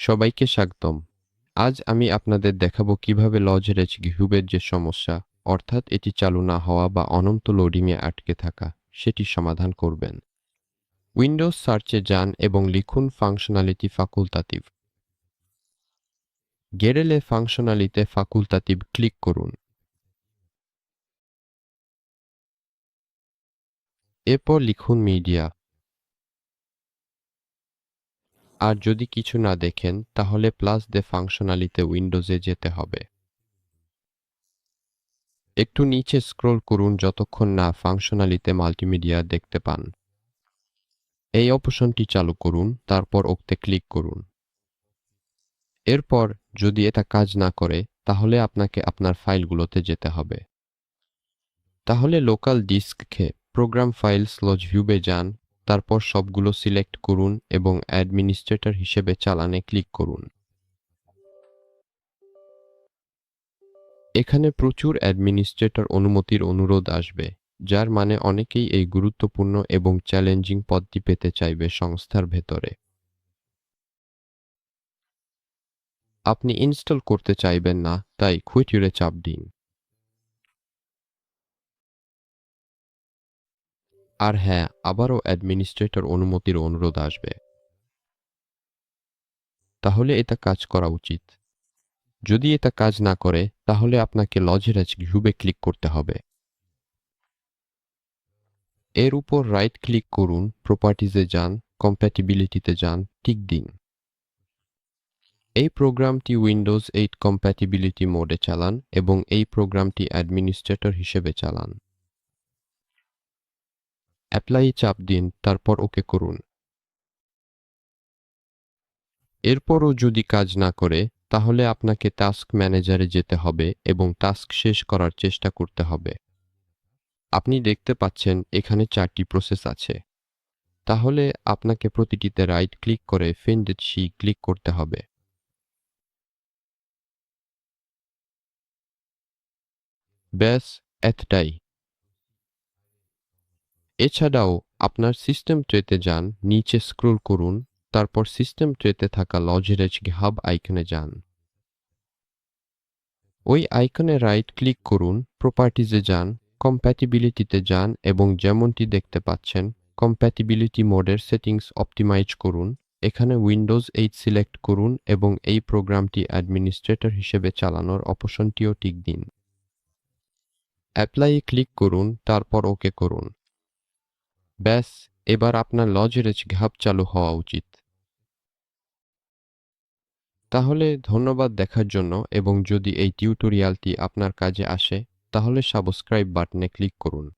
সবাইকে স্বাগতম। আজ আমি আপনাদের দেখাবো কীভাবে লজ লজরেজ ঘিউবের যে সমস্যা, অর্থাৎ এটি চালু না হওয়া বা অনন্ত লোডিংয়ে আটকে থাকা, সেটি সমাধান করবেন। উইন্ডোজ সার্চে যান এবং লিখুন ফাংশনালিটি ফাকুলতাটিভ গেরেলে ফাংশনালিতে ফাকুলতাটিভ ক্লিক করুন। এরপর লিখুন মিডিয়া। আর যদি কিছু না দেখেন, তাহলে প্লাস দে ফাংশনালিতে উইন্ডোজে যেতে হবে। একটু নিচে স্ক্রল করুন যতক্ষণ না ফাংশনালিতে মাল্টিমিডিয়া দেখতে পান। এই অপশনটি চালু করুন, তারপর ওকতে ক্লিক করুন। এরপর যদি এটা কাজ না করে, তাহলে আপনাকে আপনার ফাইলগুলোতে যেতে হবে। তাহলে লোকাল ডিস্ককে প্রোগ্রাম ফাইলস লজ ভিউবে যান তারপর সবগুলো সিলেক্ট করুন এবং অ্যাডমিনিস্ট্রেটর হিসেবে চালানে ক্লিক করুন। এখানে প্রচুর অ্যাডমিনিস্ট্রেটর অনুমতির অনুরোধ আসবে, যার মানে অনেকেই এই গুরুত্বপূর্ণ এবং চ্যালেঞ্জিং পদটি পেতে চাইবে সংস্থার ভেতরে। আপনি ইনস্টল করতে চাইবেন না, তাই খুঁটিরে চাপ দিন। আর হ্যাঁ আবারও অ্যাডমিনিস্ট্রেটর অনুমতির অনুরোধ আসবে। তাহলে এটা কাজ করা উচিত। যদি এটা কাজ না করে, তাহলে আপনাকে লজেরাজ ঘিউবে ক্লিক করতে হবে। এর উপর রাইট ক্লিক করুন প্রপার্টিজে যান কম্প্যাটিবিলিটিতে যান টিক দিন। এই প্রোগ্রামটি উইন্ডোজ এইট কম্প্যাটিবিলিটি মোডে চালান এবং এই প্রোগ্রামটি অ্যাডমিনিস্ট্রেটর হিসেবে চালান। অ্যাপ্লাই চাপ দিন, তারপর ওকে করুন। এরপরও যদি কাজ না করে, তাহলে আপনাকে টাস্ক ম্যানেজারে যেতে হবে এবং টাস্ক শেষ করার চেষ্টা করতে হবে। আপনি দেখতে পাচ্ছেন এখানে চারটি প্রসেস আছে। তাহলে আপনাকে প্রতিটিতে রাইট ক্লিক করে ফিন্ডেড সি ক্লিক করতে হবে। ব্যাস এতটাই এছাড়াও আপনার সিস্টেম ট্রেতে যান, নিচে স্ক্রল করুন, তারপর সিস্টেম ট্রেতে থাকা লজরেজ হাব আইকনে যান। ওই আইকনে রাইট ক্লিক করুন প্রপার্টিজে যান কম্প্যাটিবিলিটিতে যান এবং যেমনটি দেখতে পাচ্ছেন কম্প্যাটিবিলিটি মোডের সেটিংস অপটিমাইজ করুন। এখানে উইন্ডোজ এইট সিলেক্ট করুন এবং এই প্রোগ্রামটি অ্যাডমিনিস্ট্রেটর হিসেবে চালানোর অপশনটিও টিক দিন। অ্যাপ্লাই ক্লিক করুন, তারপর ওকে করুন। ব্যাস, এবার আপনার লজরেজ ঘাপ চালু হওয়া উচিত। তাহলে ধন্যবাদ দেখার জন্য এবং যদি এই টিউটোরিয়ালটি আপনার কাজে আসে, তাহলে সাবস্ক্রাইব বাটনে ক্লিক করুন।